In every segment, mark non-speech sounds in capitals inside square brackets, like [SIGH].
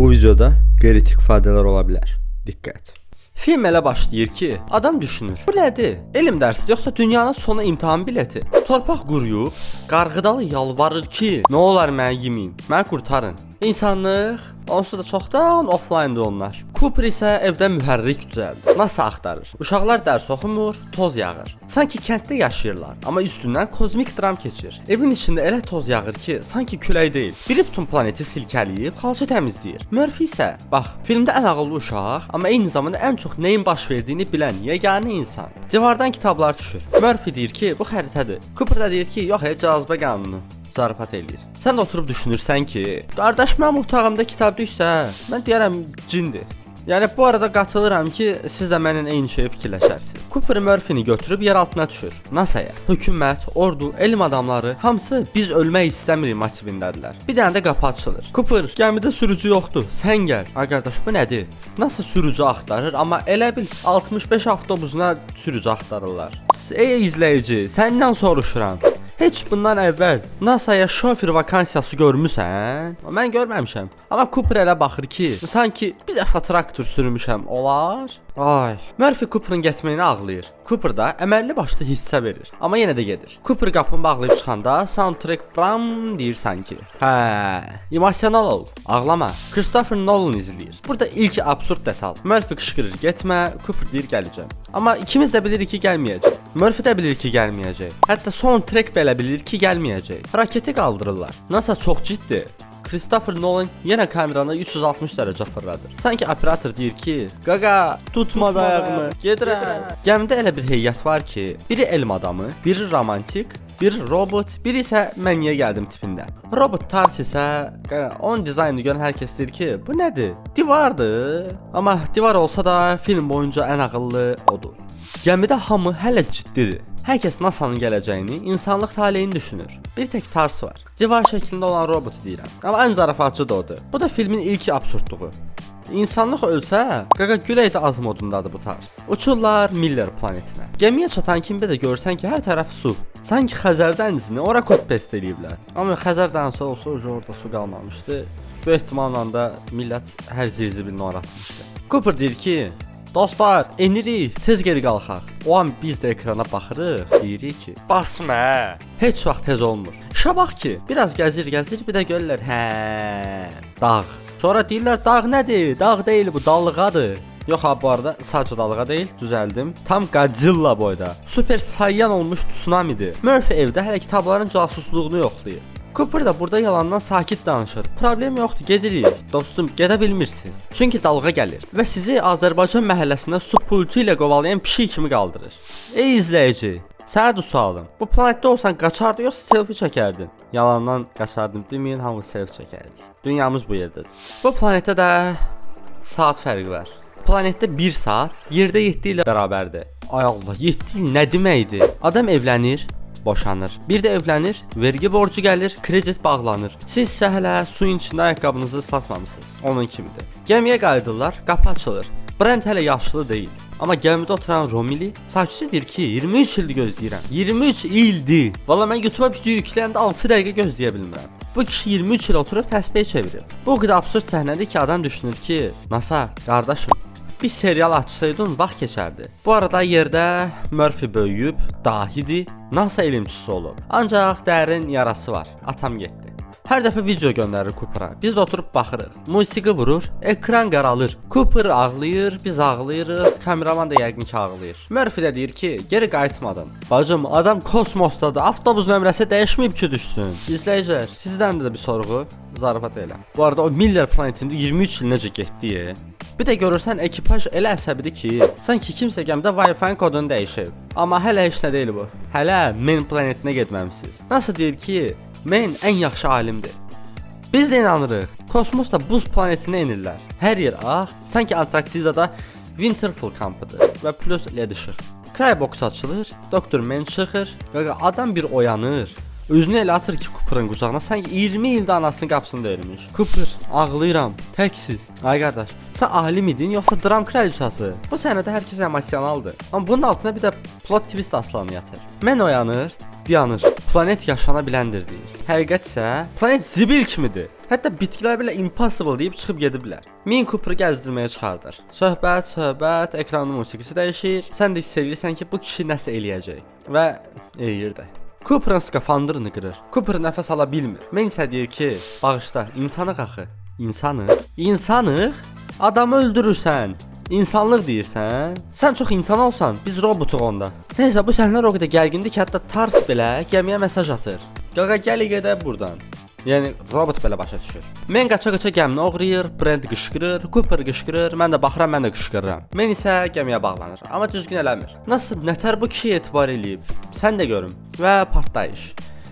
Bu videoda kritik ifadeler ola bilər. Diqqət. Film elə başlayır ki, adam düşünür. Bu nədir? Elm dərsi yoxsa dünyanın sonu imtahan bileti? Torpaq quruyub, qarğıdalı yalvarır ki, nə olar məni yemin, məni qurtarın. İnsanlıq onsuz da çoxdan offline-da onlar. Cooper isə evdə mühərrik düzəldir. NASA axtarır. Uşaqlar dərs oxumur, toz yağır. Sanki kənddə yaşayırlar, amma üstündən kozmik dram keçir. Evin içində elə toz yağır ki, sanki külək deyil. Biri bütün planeti silkələyib, xalça təmizləyir. Murphy isə, bax, filmdə ən ağıllı uşaq, amma eyni zamanda ən çox nəyin baş verdiyini bilən yeganə insan. Divardan kitablar düşür. Murphy deyir ki, bu xəritədir. Cooper da deyir ki, yox, cazibə qanunu zarafat eləyir. Sən də oturub düşünürsən ki, qardaş mənim otağımda kitab düşsə, mən deyərəm cindir. Yəni bu arada qatılıram ki, siz də mənimlə eyni şeyi fikirləşərsiniz. Cooper Murphy-ni götürüb yer altına düşür. NASA-ya, hökumət, ordu, elm adamları hamısı biz ölmək istəmirik motivindədirlər. Bir dənə də qapı açılır. Cooper, gəmidə sürücü yoxdur. Sən gəl. Ay qardaş, bu nədir? NASA sürücü axtarır, amma elə bil 65 avtobusuna sürücü axtarırlar. Ey izləyici, səndən soruşuram. Heç bundan əvvəl NASA-ya şofer vakansiyası görmüsən? Mən görməmişəm. Amma Cooper elə baxır ki, sanki bir dəfə traktor sürmüşəm, olar? Ay, Murphy Cooper'ın getməyini ağlayır. Cooper da əməlli başlı hissə verir, amma yenə də gedir. Cooper qapını bağlayıb çıxanda soundtrack bram deyir sanki. Hə, emosional ol, ağlama. Christopher Nolan izləyir. Burada ilk absurd detal. Murphy qışqırır, getmə, Cooper deyir gələcəm. Amma ikimiz də bilirik ki, gəlməyəcək. Murphy də bilir ki, gəlməyəcək. Hətta soundtrack belə bilir ki, gəlməyəcək. Raketi qaldırırlar. NASA çox ciddi. Christopher Nolan yenə kameranı 360 dərəcə fırladır. Sanki operator deyir ki, "Qaqa, tutma dayağımı, gedirəm." Gəmidə elə bir heyət var ki, biri elm adamı, biri romantik, biri robot, biri isə mən niyə gəldim tipində. Robot Tars isə onun dizaynını görən hər kəs deyir ki, "Bu nədir? Divardır." Amma divar olsa da film boyunca ən ağıllı odur. Gəmidə hamı hələ ciddidir. Hər kəs NASA-nın gələcəyini, insanlıq taleyini düşünür. Bir tək Tars var. Divar şəklində olan robot deyirəm. Amma ən zarafatçı da odur. Bu da filmin ilk absurdluğu. İnsanlıq ölsə, qaqa gülək də az modundadır bu tarz. Uçurlar Miller planetinə. Gəmiyə çatan kimi də görsən ki, hər tərəf su. Sanki Xəzər dənizini ora copy paste eləyiblər. Amma Xəzər dənizi olsa orada su qalmamışdı. Bu ehtimalla da millət hər zirzibilini ora atmışdı. Cooper deyir ki, Dostlar, enirik, tez geri qalxaq. O an biz də ekrana baxırıq, deyirik ki, basma. Heç vaxt tez olmur. Şabaq ki, biraz gəzir, gəzir, bir də görürlər, hə, dağ. Sonra deyirlər, dağ nədir? Dağ deyil bu, dalğadır. Yox ha bu arada sadəcə dalğa deyil, düzəldim. Tam Godzilla boyda. Super sayyan olmuş tsunamidir. Murphy evdə hələ kitabların casusluğunu yoxlayır. Cooper da burada yalandan sakit danışır. Problem yoxdur, gedirik. Dostum, gedə bilmirsiniz. Çünki dalğa gəlir və sizi Azərbaycan məhəlləsində su pultu ilə qovalayan pişik kimi qaldırır. Ey izləyici, Sənə də sualım. Bu planetdə olsan qaçardın yoxsa selfie çəkərdin? Yalandan qaçardım deməyin, hamı selfie çəkərdi. Dünyamız bu yerdədir. Bu planetdə də saat fərqi var. Planetdə 1 saat, yerdə 7 ilə bərabərdir. Ay Allah, 7 il nə deməkdir? Adam evlənir, boşanır. Bir də evlənir, vergi borcu gəlir, kredit bağlanır. Siz isə hələ suyun içində ayaqqabınızı satmamısınız. Onun kimidir. Gəmiyə qayıdırlar, qapı açılır. Brent hələ yaşlı deyil. Amma gəmidə oturan Romili sakitcə deyir ki, 23 ildir gözləyirəm. 23 ildir. Valla mən YouTube video yükləyəndə 6 dəqiqə gözləyə bilmirəm. Bu kişi 23 il oturub təsbih çevirir. Bu o qədər absurd səhnədir ki, adam düşünür ki, NASA, qardaşım, bir serial açsaydın vaxt keçərdi. Bu arada yerdə Murphy böyüyüb, dahidir, NASA elmçisi olub. Ancaq dərin yarası var. Atam getdi. Hər dəfə video göndərir Cooper'a. Biz oturub baxırıq. Musiqi vurur, ekran qaralır. Cooper ağlayır, biz ağlayırıq, kameraman da yəqin ki ağlayır. Murphy də deyir ki, geri qayıtmadın. Bacım, adam kosmosdadır. Avtobus nömrəsi dəyişməyib ki düşsün. İzləyicilər, sizdən də bir sorğu, zarafat elə. Bu arada o Miller planetində 23 il necə getdi? Bir də görürsən ekipaj elə əsəbidir ki, sanki kimsə gəmidə Wi-Fi kodunu dəyişib. Amma hələ heç nə deyil bu. Hələ Men planetinə getməmisiniz. Nasıl deyir ki, Men ən yaxşı alimdir. Biz də inanırıq. Kosmosda buz planetinə enirlər. Hər yer ağ, sanki Antarktidada Winterfell kampıdır və plus led işıq. Crybox açılır, Doktor Men çıxır, qaqa adam bir oyanır. Özünü elə atır ki Cooper'ın qucağına sanki 20 ildə anasının qapısını döyülmüş. Cooper, ağlayıram, təksiz. Ay qardaş, sən alim idin yoxsa dram kraliçası? Bu səhnədə hər kəs emosionaldır. Amma bunun altına bir də plot twist aslanı yatır. Mən oyanır, dayanır. Planet yaşana biləndir deyir. Həqiqət isə planet zibil kimidir. Hətta bitkilər belə impossible deyib çıxıb gediblər. Min Cooper gəzdirməyə çıxardır. Söhbət, söhbət, ekranın musiqisi dəyişir. Sən də hiss edirsən ki, bu kişi nəsə eləyəcək və eləyir də. Cooper'ın skafandrını qırır. Cooper nəfəs ala bilmir. Mən isə deyir ki, bağışla, insanıq axı. İnsanıq? İnsanıq? Adamı öldürürsən. İnsanlıq deyirsən? Sən çox insan olsan, biz robotuq onda. Nəysə, bu səhnələr o qədər gərgindir ki, hətta Tars belə gəmiyə mesaj atır. Qaqa gəl gedək burdan. Yəni robot belə başa düşür. Mən qaça-qaça gəmini oğrayır, Brand qışqırır, Cooper qışqırır, mən də baxıram, mən də qışqırıram. Mən isə gəmiyə bağlanır, amma düzgün eləmir. Nasıl nətər bu kişiyə etibar eləyib? Sən də görüm. Və partlayış.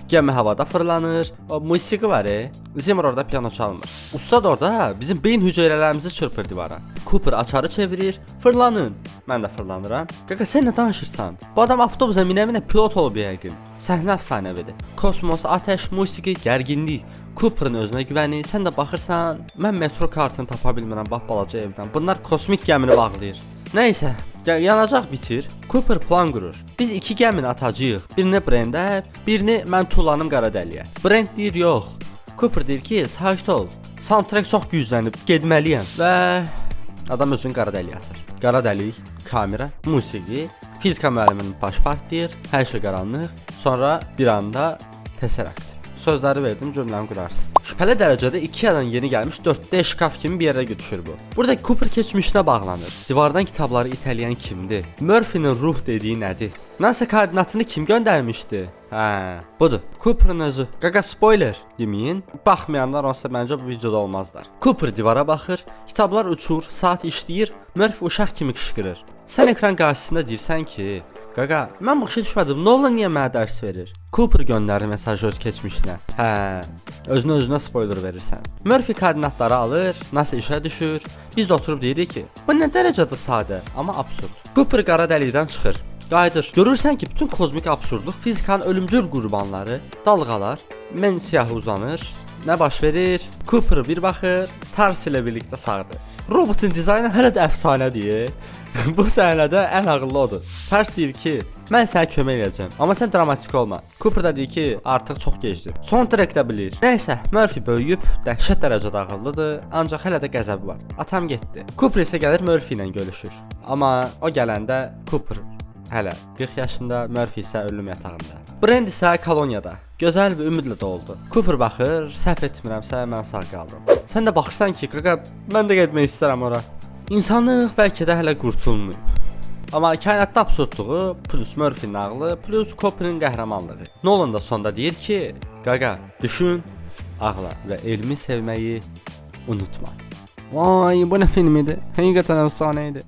Gəmi havada fırlanır. O musiqi var, e. Zimmer orada piano çalmır. Ustad orada bizim beyin hüceyrələrimizi çırpır divara. Cooper açarı çevirir. Fırlanın. Mən də fırlanıram. Qaqa sən nə danışırsan? Bu adam avtobusa minə-minə pilot olub yəqin. Səhnə əfsanəvidir. Kosmos, atəş, musiqi, gərginlik. Cooper'ın özünə güvəni. Sən də baxırsan, mən metro kartını tapa bilmirəm bax balaca evdən. Bunlar kosmik gəmini bağlayır. Nəysə, yanacaq bitir. Cooper plan qurur. Biz iki gəmini atacağıq. Birini Brenda, birini mən tullanım qara dəliyə. Brent deyir yox. Cooper deyir ki, sakit ol. Soundtrack çox güclənib, getməliyəm. Və adam özünü qara dəliyə atır. Qara dəlik, kamera, musiqi, fizika müəlliminin baş partlayır, hər şey qaranlıq. Sonra bir anda Tesseract. Sözləri verdim, cümləni qurarsınız. Şübhəli dərəcədə IKEA-dan yeni gəlmiş 4D şkaf kimi bir yerə götürür bu. Burada Cooper keçmişinə bağlanır. Divardan kitabları itələyən kimdir? Murphy-nin ruh dediyi nədir? Nəsə koordinatını kim göndərmişdi? Hə, budur. Cooper'ın özü. Qaqa spoiler deməyin. Baxmayanlar olsa məncə bu videoda olmazlar. Cooper divara baxır, kitablar uçur, saat işləyir, Murphy uşaq kimi qışqırır. Sən ekran qarşısında deyirsən ki, Qaqa, mən bu işə düşmədim. Nolan niyə mənə dərs verir? Cooper göndərir mesajı öz keçmişinə. Hə, özünə özünə spoiler verirsən. Murphy koordinatları alır, NASA işə düşür. Biz oturub deyirik ki, bu nə dərəcədə sadə, amma absurd. Cooper qara dəlikdən çıxır. Qayıdır. Görürsən ki, bütün kozmik absurdluq fizikanın ölümcül qurbanları, dalğalar, mən siyahı uzanır. Nə baş verir? Cooper bir baxır, Tars ilə birlikdə sağdır. Robotun dizaynı hələ də əfsanədir. [LAUGHS] Bu səhnədə ən ağıllı odur. Tars deyir ki, mən sənə kömək edəcəm, amma sən dramatik olma. Cooper da deyir ki, artıq çox gecdir. Son trackdə bilir. Nəysə, Murphy böyüyüb dəhşət dərəcədə ağıllıdır, ancaq hələ də qəzəbi var. Atam getdi. Cooper isə gəlir Murphy ilə görüşür. Amma o gələndə Cooper hələ 40 yaşında, Murphy isə ölüm yatağında. Brand isə koloniyada. Gözəl bir ümidlə doldu. Cooper baxır, səhv etmirəmsə mən sağ qaldım. Sən də baxırsan ki, qaqa, mən də getmək istərəm ora. İnsanlıq bəlkə də hələ qurtulmayıb. Amma kainatda absurdluğu plus Murphy nağlı plus Cooper'ın qəhrəmanlığı. Nolan da sonda deyir ki, qaqa, düşün, ağla və elmi sevməyi unutma. Vay, bu nə film idi? Həqiqətən əfsanə idi.